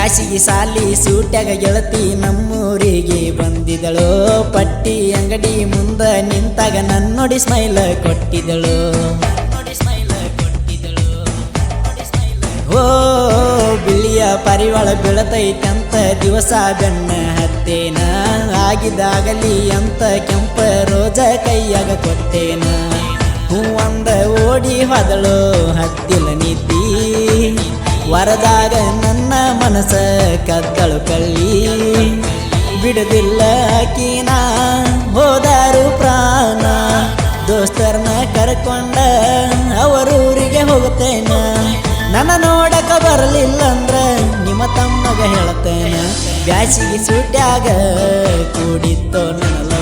ಬ್ಯಾಸಿಗೆ ಸಾಲಿ ಸೂಟ್ಯಾಗ ಗೆಳತಿ ನಮ್ಮೂರಿಗೆ ಬಂದಿದಳು. ಪಟ್ಟಿ ಅಂಗಡಿ ಮುಂದ ನಿಂತಾಗ ನನ್ನೊಡಿ ಸ್ಮೈಲ್ ಕೊಟ್ಟಿದಳು. ಓ ಬಿಳಿಯ ಪರಿವಾಳ ಬೀಳತೈತಂತ ದಿವಸ ಬೆಣ್ಣ ಹತ್ತೇನ? ಆಗಿದಾಗಲಿ ಅಂತ ಕೆಂಪ ರೋಜ ಕೈಯಾಗ ಕೊಟ್ಟೇನ? ಹೂವಂದ ಓಡಿ ಹೊದಳು ನಿದ್ದಿ ವರದಾಗ ನನ್ನ ಮನಸ ಕತ್ತಳು ಕಳ್ಳಿ. ಬಿಡದಿಲ್ಲ ಕೀನ ಹೋದಾರು ಪ್ರಾಣ. ದೋಸ್ತರನ್ನ ಕರ್ಕೊಂಡ ಅವರೂರಿಗೆ ಹೋಗುತ್ತೇನ. ನನ್ನ ನೋಡಕ ಬರಲಿಲ್ಲ ಅಂದ್ರೆ ನಿಮ್ಮ ತಮ್ಮಗ ಹೇಳ್ತೇನೆ ಬ್ಯಾಸಿಗೆ ಸೂಟ್ಯಾಗ ಕೂಡಿತ್ತೋ ನನ್ನ